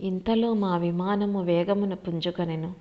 ఇంతలో మా విమానము వేగమును పుంజుకొనెను.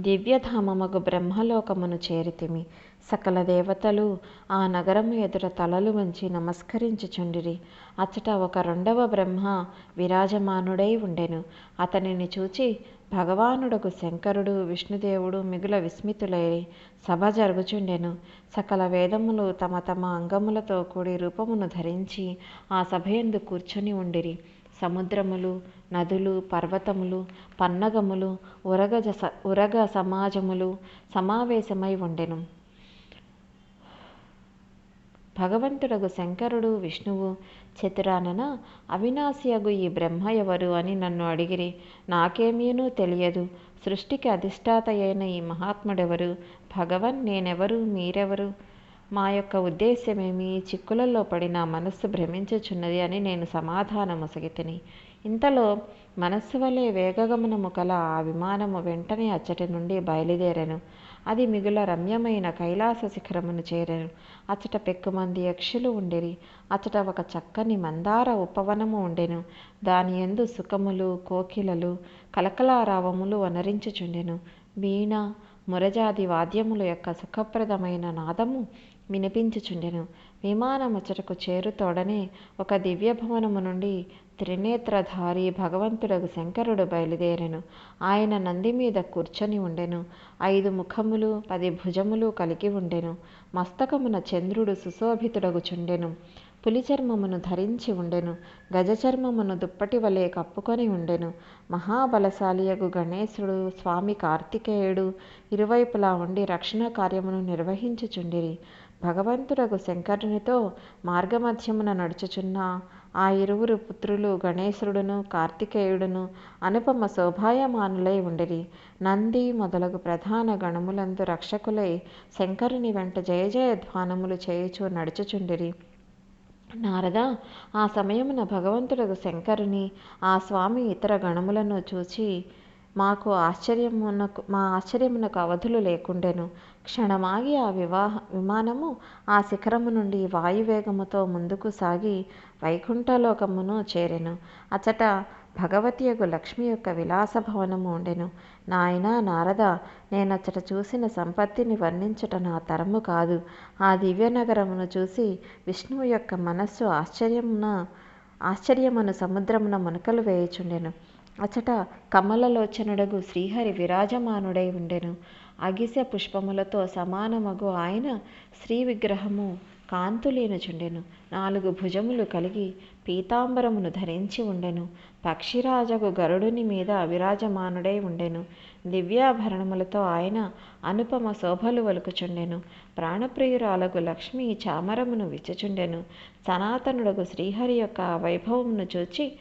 దివ్యధామమగు బ్రహ్మలోకమును చేరితిమి. సకల దేవతలు ఆ నగరము ఎదుట తలలు వంచి నమస్కరించుచుండిరి. అచ్చట ఒక రెండవ బ్రహ్మ విరాజమానుడై ఉండెను. అతనిని చూచి భగవానుడకు శంకరుడు విష్ణుదేవుడు మిగుల విస్మితులై సభ జరుగుచుండెను. సకల వేదములు తమ తమ అంగములతో కూడి రూపమును ధరించి ఆ సభయందు కూర్చొని ఉండిరి. సముద్రములు నదులు పర్వతములు పన్నగములు ఉరగ ఉరగ సమాజములు సమావేశమై ఉండెను. భగవంతుడగు శంకరుడు విష్ణువు చతురానన అవినాశియగు ఈ బ్రహ్మ ఎవరు అని నన్ను అడిగిరి. నాకేమీనూ తెలియదు. సృష్టికి అధిష్టాత అయిన ఈ మహాత్ముడెవరు? భగవన్ నేనెవరు? మీరెవరు? మా యొక్క ఉద్దేశ్యమేమి? చిక్కులలో పడి నా మనస్సు భ్రమించుచున్నది అని నేను సమాధానమొసగితిని ఇంతలో మనస్సు వలె వేగగమనము కల ఆ విమానము వెంటనే అచ్చటి నుండి బయలుదేరాను. అది మిగుల రమ్యమైన కైలాస శిఖరమును చేరాను. అచ్చట పెక్కుమంది యక్షులు ఉండిరి. అచ్చట ఒక చక్కని మందార ఉపవనము ఉండెను. దాని ఎందు సుఖములు కోకిలలు కలకలారావములు వనరించుచుండెను. వీణ మురజాది వాద్యముల యొక్క సుఖప్రదమైన నాదము వినిపించుచుండెను. విమానముచ్చటకు చేరుతోడనే ఒక దివ్యభవనము నుండి త్రినేత్రధారి భగవంతుడగు శంకరుడు బయలుదేరెను. ఆయన నంది మీద కూర్చొని ఉండెను. ఐదు ముఖములు పది భుజములు కలిగి ఉండెను. మస్తకమున చంద్రుడు సుశోభితుడగుచుండెను. పులిచర్మమును ధరించి ఉండెను. గజచర్మమును దుప్పటి వలె కప్పుకొని ఉండెను. మహాబలశాలియగు గణేశుడు స్వామి కార్తికేయుడు ఇరువైపులా ఉండి రక్షణ కార్యమును నిర్వహించుచుండిరి. భగవంతుడగు శంకరునితో మార్గమధ్యమున నడుచుచున్న ఆ ఇరువురు పుత్రులు గణేశుడును కార్తికేయుడును అనుపమ శోభాయమానులై ఉండిరి. నంది మొదలగు ప్రధాన గణములందు రక్షకులై శంకరుని వెంట జయ జయధ్వానములు చేయుచూ చేయుచు నడుచుచుండిరి. నారద ఆ సమయమున భగవంతుడగు శంకరుని ఆ స్వామి ఇతర గణములను చూచి మాకు ఆశ్చర్యమునకు మా ఆశ్చర్యమునకు అవధులు లేకుండెను. క్షణమాగి ఆ వివాహ విమానము ఆ శిఖరము నుండి వాయువేగముతో ముందుకు సాగి వైకుంఠలోకమును చేరెను. భగవతి భగవతియగు లక్ష్మి యొక్క విలాస భవనము ఉండెను. నాయన నారద నేనచ్చట చూసిన సంపత్తిని వర్ణించుట నా తరము కాదు. ఆ దివ్యనగరమును చూసి విష్ణువు యొక్క మనస్సు ఆశ్చర్యమున ఆశ్చర్యమును సముద్రమున మునకలు వేయుచుండెను. అచట కమలలోచనుడగు శ్రీహరి విరాజమానుడై ఉండెను. అగిసె పుష్పములతో సమానమగు ఆయన శ్రీ విగ్రహము కాంతులీనుచుండెను నాలుగు భుజములు కలిగి పీతాంబరమును ధరించి ఉండెను. పక్షిరాజగు గరుడుని మీద విరాజమానుడై ఉండెను. దివ్యాభరణములతో ఆయన అనుపమ శోభలు వలుకుచుండెను. ప్రాణప్రియురాలగు లక్ష్మి చామరమును విచ్చుచుండెను. సనాతనుడగు శ్రీహరి యొక్క వైభవమును చూచి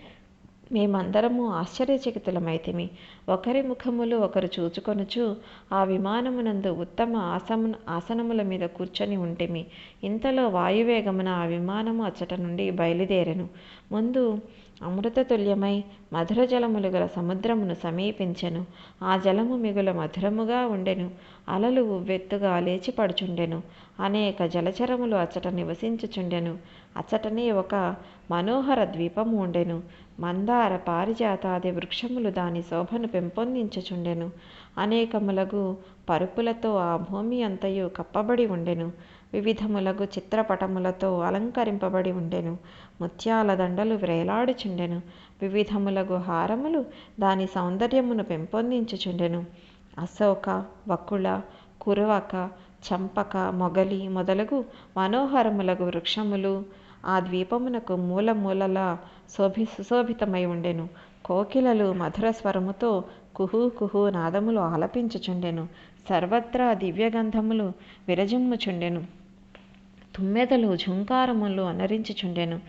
మేమందరము ఆశ్చర్యచకితులమైతిమి. ఒకరి ముఖములు ఒకరు చూచుకొనుచు ఆ విమానమునందు ఉత్తమ ఆసము ఆసనముల మీద కూర్చొని ఉంటిమి. ఇంతలో వాయువేగమున ఆ విమానము అచ్చట నుండి బయలుదేరెను. ముందు అమృతతుల్యమై మధుర జలములు గల సముద్రమును సమీపించెను. ఆ జలము మిగుల మధురముగా ఉండెను. అలలు ఉవ్వెత్తుగా లేచి పడుచుండెను. అనేక జలచరములు అచ్చట నివసించుచుండెను. అచ్చటనే ఒక మనోహర ద్వీపము ఉండెను. మందార పారిజాతాది వృక్షములు దాని శోభను పెంపొందించుచుండెను. అనేకములగు పరుపులతో ఆ భూమి అంతయు కప్పబడి ఉండెను. వివిధములగు చిత్రపటములతో అలంకరింపబడి ఉండెను. ముత్యాల దండలు వ్రేలాడుచుండెను వివిధములగు హారములు దాని సౌందర్యమును పెంపొందించుచుండెను. అశోక వకుళ కురవక చంపక మొగలి మొదలగు మనోహరములగు వృక్షములు ఆ ద్వీపమునకు మూల మూలలా శోభి సుశోభితమై ఉండెను. కోకిలలు మధుర స్వరముతో కుహు కుహు నాదములు ఆలపించుచుండెను. సర్వత్రా దివ్యగంధములు విరజిమ్ముచుండెను. తుమ్మెదలు ఝుంకారములు అనరించుచుండెను.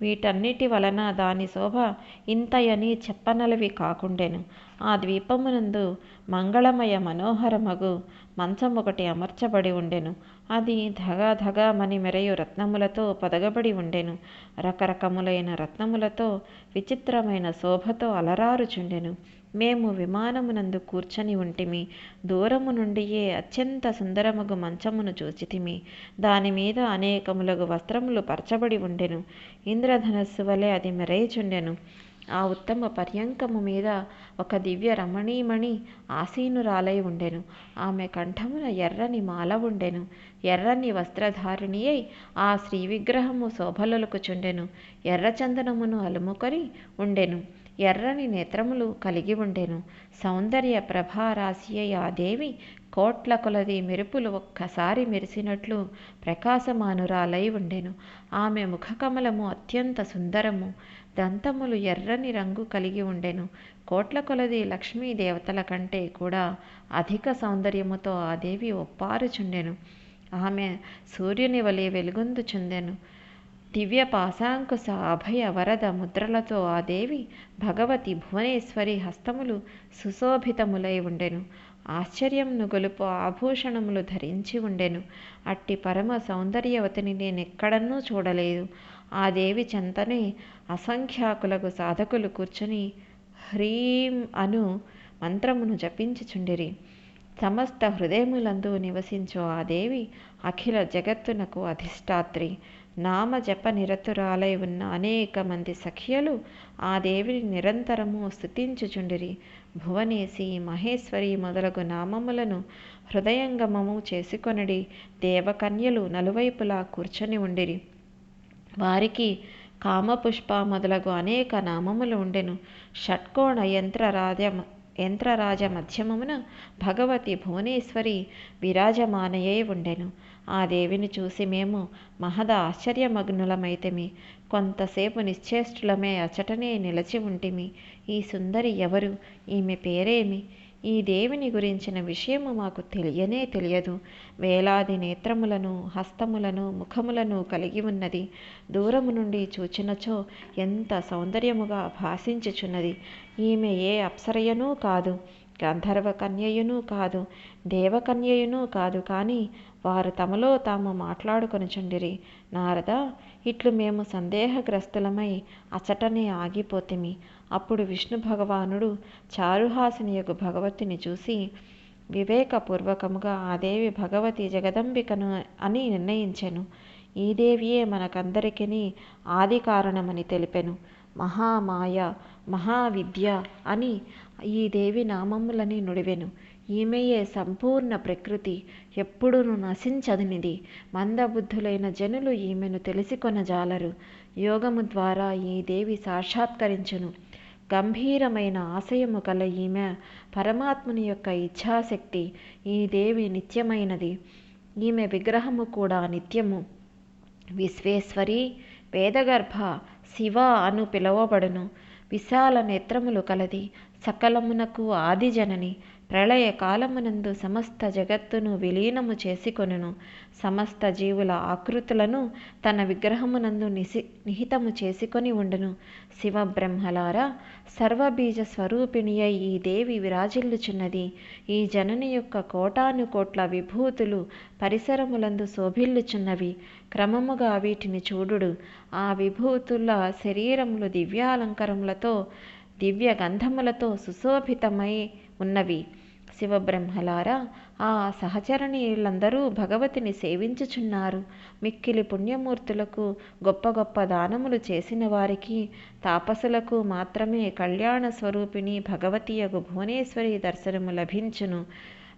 వీటన్నిటి వలన దాని శోభ ఇంతయని చెప్పనలవి కాకుండెను. ఆ ద్వీపమునందు మంగళమయ మనోహరమగు మంచం ఒకటి అమర్చబడి ఉండెను. అది ధగా ధగ మని మెరయు రత్నములతో పొదగబడి ఉండెను. రకరకములైన రత్నములతో విచిత్రమైన శోభతో అలరారుచుండెను. మేము విమానమునందు కూర్చొని ఉంటిమి. దూరము నుండియే అత్యంత సుందరముగు మంచమును చూచితిమి. దాని మీద అనేకములగు వస్త్రములు పరచబడి ఉండెను. ఇంద్రధనస్సు వలె అది మెరయిచుండెను. ఆ ఉత్తమ పర్యంకము మీద ఒక దివ్య రమణీమణి ఆసీనురాలై ఉండెను. ఆమె కంఠమున ఎర్రని మాల ఉండెను. ఎర్రని వస్త్రధారిణి అయి ఆ శ్రీ విగ్రహము శోభలొలుకుచుండెను ఎర్రచందనమును అలుముకొని ఉండెను. ఎర్రని నేత్రములు కలిగి ఉండెను. సౌందర్య ప్రభారాశి అయి ఆ దేవి కోట్ల కొలది మెరుపులు ఒక్కసారి మెరిసినట్లు ప్రకాశమానురాలై ఉండెను. ఆమె ముఖకమలము అత్యంత సుందరము. దంతములు ఎర్రని రంగు కలిగి ఉండెను. కోట్ల కొలది లక్ష్మీ దేవతల కంటే కూడా అధిక సౌందర్యముతో ఆ దేవి ఒప్పారుచుండెను. ఆమె సూర్యుని వలె వెలుగొందుచుండెను దివ్య పాశాంకుశ అభయ వరద ముద్రలతో ఆ దేవి భగవతి భువనేశ్వరి హస్తములు సుశోభితములై ఉండెను. ఆశ్చర్యంను గొలుపు ఆభూషణములు ధరించి ఉండెను. అట్టి పరమ సౌందర్యవతిని నేనెక్కడన్నూ చూడలేదు. ఆ దేవి చెంతనే అసంఖ్యాకులకు సాధకులు కూర్చొని హ్రీం అను మంత్రమును జపించుచుండిరి. సమస్త హృదయములందు నివసించు ఆ దేవి అఖిల జగత్తునకు అధిష్టాత్రి. నామ జప నిరతురాలై ఉన్న అనేక మంది సఖ్యలు ఆ దేవిని నిరంతరము స్థుతించుచుండిరి భువనేసి మహేశ్వరి మొదలగు నామములను హృదయంగమము చేసుకొనడి దేవకన్యలు నలువైపులా కూర్చొని ఉండిరి. వారికి కామపుష్ప మొదలగు అనేక నామములు ఉండెను. షట్కోణ యంత్రరాజ యంత్రరాజ మధ్యమమున భగవతి భువనేశ్వరి విరాజమానయే ఉండెను. ఆ దేవిని చూసి మేము మహద ఆశ్చర్యమగ్నులమైతిమి. కొంతసేపు నిశ్చేష్టులమే అచటనే నిలచి ఉంటిమి. ఈ సుందరి ఎవరు? ఈమె పేరేమి? ఈ దేవిని గురించిన విషయము మాకు తెలియనే తెలియదు. వేలాది నేత్రములను హస్తములను ముఖములను కలిగి ఉన్నది. దూరము నుండి చూచినచో ఎంత సౌందర్యముగా భాషించుచున్నది. ఈమె ఏ అప్సరయనూ కాదు గంధర్వ కన్యయును కాదు దేవకన్యయును కాదు కానీ వారు తమలో తాము మాట్లాడుకొనుచుండిరి. నారద ఇట్లు మేము సందేహగ్రస్తులమై అచటనే ఆగిపోతిమి. అప్పుడు విష్ణు భగవానుడు చారుహాసినియకు భగవతిని చూసి వివేకపూర్వకముగా ఆ దేవి భగవతి జగదంబికను అని నిర్ణయించెను. ఈ దేవియే మనకందరికీ ఆది కారణమని తెలిపెను. మహామాయ మహావిద్య అని ఈ దేవి నామములని నుడివెను. ఈమెయే సంపూర్ణ ప్రకృతి. ఎప్పుడును నశించదనిది. మందబుద్ధులైన జనులు ఈమెను తెలిసికొనజాలరు. యోగము ద్వారా ఈ దేవి సాక్షాత్కరించును. గంభీరమైన ఆశయము కల ఈమె పరమాత్ముని యొక్క ఇచ్ఛాశక్తి ఈ దేవి నిత్యమైనది. ఈమె విగ్రహము కూడా నిత్యము. విశ్వేశ్వరి వేదగర్భ శివ అను పిలువబడును. విశాల నేత్రములు కలది. సకలమునకు ఆదిజనని. ప్రళయ కాలమునందు సమస్త జగత్తును విలీనము చేసుకొనును. సమస్త జీవుల ఆకృతులను తన విగ్రహమునందు నిసి నిహితము చేసుకొని ఉండును. శివ బ్రహ్మలారా సర్వబీజ స్వరూపిణియై ఈ దేవి విరాజిల్లుచున్నది. ఈ జనని యొక్క కోటాను కోట్ల విభూతులు పరిసరములందు శోభిల్లుచున్నవి. క్రమముగా వీటిని చూడుడు. ఆ విభూతుల శరీరములు దివ్యాలంకరములతో దివ్య గంధములతో సుశోభితమై ఉన్నవి. శివబ్రహ్మలారా ఆ సహచరణీయులందరూ భగవతిని సేవించుచున్నారు. మిక్కిలి పుణ్యమూర్తులకు గొప్ప గొప్ప దానములు చేసిన వారికి తాపసులకు మాత్రమే కళ్యాణ స్వరూపిణి భగవతియగు భువనేశ్వరి దర్శనము లభించును.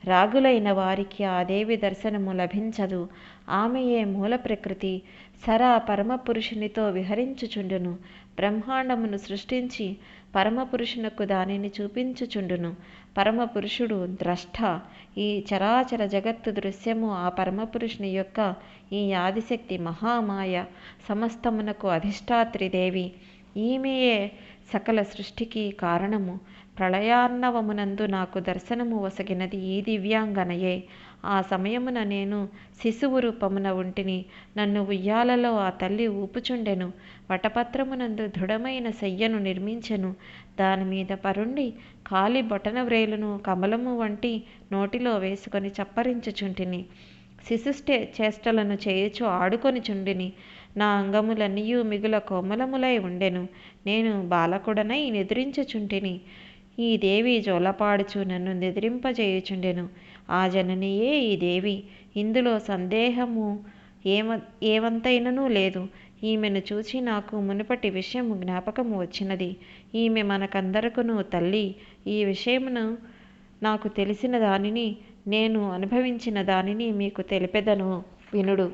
రాగులైన వారికి ఆ దేవి దర్శనము లభించదు. ఆమెయే మూల ప్రకృతి? సరా పరమపురుషునితో విహరించుచుండును. బ్రహ్మాండమును సృష్టించి పరమపురుషునకు దానిని చూపించుచుండును. పరమపురుషుడు ద్రష్ట. ఈ చరాచర జగత్తు దృశ్యము ఆ పరమపురుషుని యొక్క ఈ ఆదిశక్తి మహామాయ సమస్తమునకు అధిష్టాత్రి దేవి. ఈమెయే సకల సృష్టికి కారణము. ప్రళయార్ణవమునందు నాకు దర్శనము వసగినది ఈ దివ్యాంగనయే. ఆ సమయమున నేను శిశువు రూపమున ఉంటిని నన్ను ఉయ్యాలలో ఆ తల్లి ఊపుచుండెను. వటపత్రమునందు దృఢమైన శయ్యను నిర్మించెను. దాని మీద పరుండి కాలి బొటన వ్రేలును కమలము వంటి నోటిలో వేసుకొని చప్పరించుచుంటిని. శిశుష్టే చేష్టలను చేయుచు ఆడుకొని చుండిని. నా అంగములన్నీయు మిగుల కోమలములై ఉండెను. నేను బాలకుడనై నిద్రించుచుంటిని. ఈ దేవి జోలపాడుచు నన్ను నిద్రింపజేయుచుండెను. ఆ జననియే ఈ దేవి. ఇందులో సందేహము ఏమ ఏవంతైనను లేదు. ఈమెను చూచి నాకు మునుపటి విషయం జ్ఞాపకము వచ్చినది. ఈమె మనకందరకును తల్లి. ఈ విషయమును నాకు తెలిసిన దానిని నేను అనుభవించిన దానిని మీకు తెలిపెదను వినుడు.